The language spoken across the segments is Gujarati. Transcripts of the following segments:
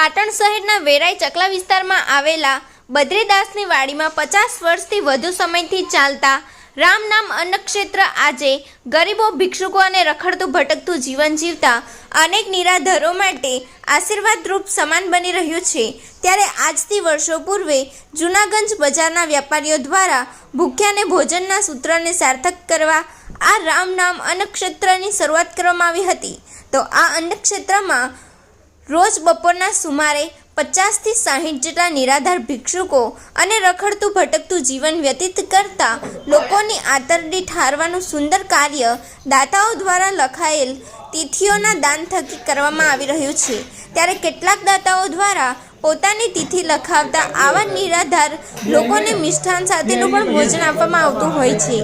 પાટણ શહેરના વેરાઈ ચકલા વિસ્તારમાં આવેલા બદ્રીદાસની વાડીમાં પચાસ વર્ષથી વધુ સમયથી ચાલતા રામ નામ અન્નક્ષેત્ર આજે ગરીબો, ભિક્ષુકો અને રખડતું, ભટકતું જીવન જીવતા અનેક નિરાધરો માટે આશીર્વાદરૂપ સમાન બની રહ્યું છે. ત્યારે આજથી વર્ષો પૂર્વે જૂનાગંજ બજારના વેપારીઓ દ્વારા ભૂખ્યાને ભોજનના સૂત્રને સાર્થક કરવા આ રામ નામ અન્નક્ષેત્રની શરૂઆત કરવામાં આવી હતી. તો આ અન્નક્ષેત્રમાં રોજ બપોરના સુમારે પચાસથી સાહીઠ જેટલા નિરાધાર ભિક્ષુકો અને રખડતું ભટકતું જીવન વ્યતીત કરતા લોકોની આતરડી ઠારવાનું સુંદર કાર્ય દાતાઓ દ્વારા લખાયેલ તિથિઓના દાન થકી કરવામાં આવી રહ્યું છે. ત્યારે કેટલાક દાતાઓ દ્વારા પોતાની તિથિ લખાવતા આવા નિરાધાર લોકોને મિષ્ઠાન સાથેનું પણ ભોજન આપવામાં આવતું હોય છે.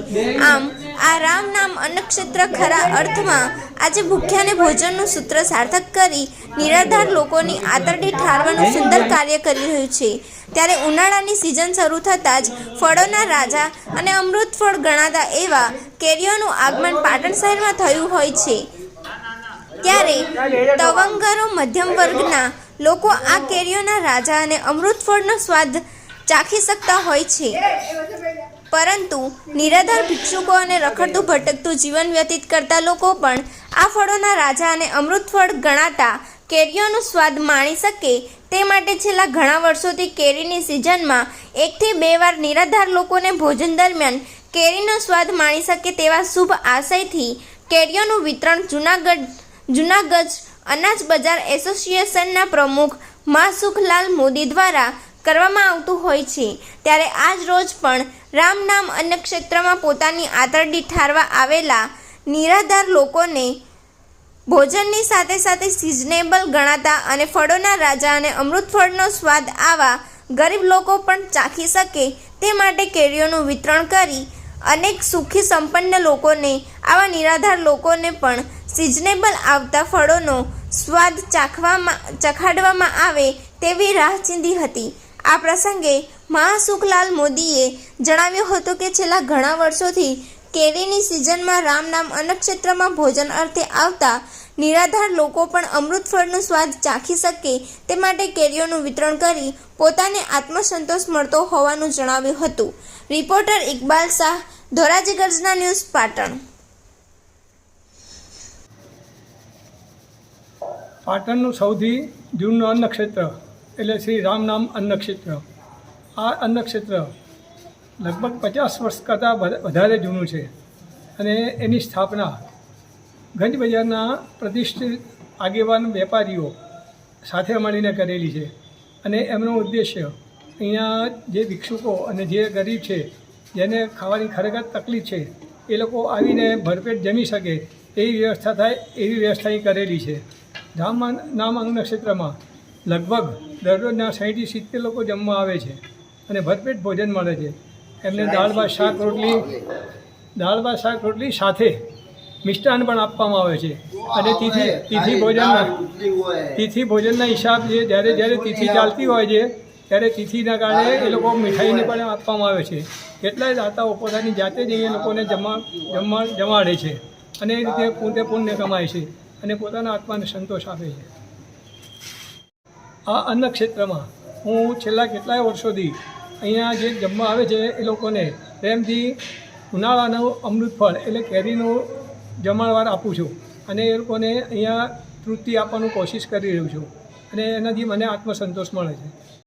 આમ, આ રામ નામ અન્નક્ષેત્ર ખરા અર્થમાં આજે ભૂખ્યાને ભોજનનું સૂત્ર સાર્થક કરી નિરાધાર લોકોની આતરડી ઠારવાનું સુંદર કાર્ય કરી રહ્યું છે. ત્યારે ઉનાળાની સિઝન શરૂ થતાં જ ફળોના રાજા અને અમૃત ફળ ગણાતા એવા કેરીઓનું આગમન પાટણ શહેરમાં થયું હોય છે. ત્યારે તવંગરો મધ્યમ વર્ગના લોકો આ કેરીઓના રાજા અને અમૃત ફળનો સ્વાદ ચાખી શકતા હોય છે. પરંતુ નિરાધાર ભિક્ષુકો અને રખડતું ભટકતું જીવન વ્યતીત કરતા લોકો પણ આ ફળોના રાજા અને અમૃત ફળ ગણાતા કેરીઓનો સ્વાદ માણી શકે તે માટે છેલ્લા ઘણા વર્ષોથી કેરીની સિઝનમાં એકથી બે વાર નિરાધાર લોકોને ભોજન દરમિયાન કેરીનો સ્વાદ માણી શકે તેવા શુભ આશયથી કેરીઓનું વિતરણ જૂનાગઢ જૂનાગઢ અનાજ બજાર એસોસિએશનના પ્રમુખ માસુખલાલ મોદી દ્વારા કરવામાં આવતું હોય છે. ત્યારે આજ રોજ પણ રામ નામ અન્નક્ષેત્રમાં પોતાની આતરડી ઠારવા આવેલા નિરાધાર લોકોને ભોજનની સાથે સાથે સિઝનેબલ ગણાતા અને ફળોના રાજા અને અમૃત ફળનો સ્વાદ આવા ગરીબ લોકો પણ ચાખી શકે તે માટે કેરીઓનું વિતરણ કરી અનેક સુખી સંપન્ન લોકોને, આવા નિરાધાર લોકોને પણ સિઝનેબલ આવતા ફળોનો સ્વાદ ચાખવામાં ચખાડવામાં આવે તેવી રાહ ચીંધી હતી. આ પ્રસંગે મહાસુખલાલ મોદીએ જણાવ્યું હતું કે છેલ્લા ઘણા વર્ષોથી કેરીની સિઝનમાં રામ નામ અન્નક્ષેત્રમાં ભોજન અર્થે આવતા નિરાધાર લોકો પણ અમૃત ફળનો સ્વાદ ચાખી શકે તે માટે કેરીઓનું વિતરણ કરી પોતાને આત્મસંતોષ મળતો હોવાનું જણાવ્યું હતું. Reporter Iqbal Shah ધોરાજીગર્જના news Patan. પાટણનું સૌથી જૂનું અન્નક્ષેત્ર, એટલે શ્રી રામ નામ અન્નક્ષેત્ર. આ અન્નક્ષેત્ર લગભગ પચાસ વર્ષ કરતાં વધારે જૂનું છે. અને એની સ્થાપના ગંજ બજારના પ્રતિષ્ઠિત આગેવાન વેપારીઓ સાથે મળીને કરેલી છે. અને એમનો ઉદ્દેશ્ય અહીંયા જે ભિક્ષુકો અને જે ગરીબ છે, જેને ખાવાની ખરેખર તકલીફ છે, એ લોકો આવીને ભરપેટ જમી શકે, એવી વ્યવસ્થા થાય, એવી વ્યવસ્થા અહીં કરેલી છે. રામ નામ અંગના ક્ષેત્રમાં લગભગ દરરોજના સાહીઠથી સિત્તેર લોકો જમવા આવે છે અને ભરપેટ ભોજન મળે છે. એમને દાળ ભાત શાક રોટલી દાળ ભાત શાક રોટલી સાથે મિષ્ટાન પણ આપવામાં આવે છે. અને તિથિ તિથિ ભોજનના તિથિ ભોજનના હિસાબ જે જ્યારે જ્યારે તિથિ ચાલતી હોય છે ત્યારે તિથિના કારણે એ લોકો મીઠાઈને પણ આપવામાં આવે છે. કેટલાય દાતાઓ પોતાની જાતે જ એ લોકોને જમા જમવા જમાડે છે અને એ રીતે પોતે પુણ્ય કમાય છે. અને પોતાના આત્માને સંતોષ આપે છે. આ અન્ન ક્ષેત્રમાં હું છેલ્લા કેટલાય વર્ષોથી અહીંયા જે જમવા આવે છે એ લોકોને પ્રેમથી ઉનાળાનું અમૃત ફળ એટલે કેરીનું જમણવાર આપું છું અને એ લોકોને અહીંયા તૃપ્તિ આપવાનું કોશિશ કરી રહ્યું છું અને એનાથી મને આત્મસંતોષ મળે છે.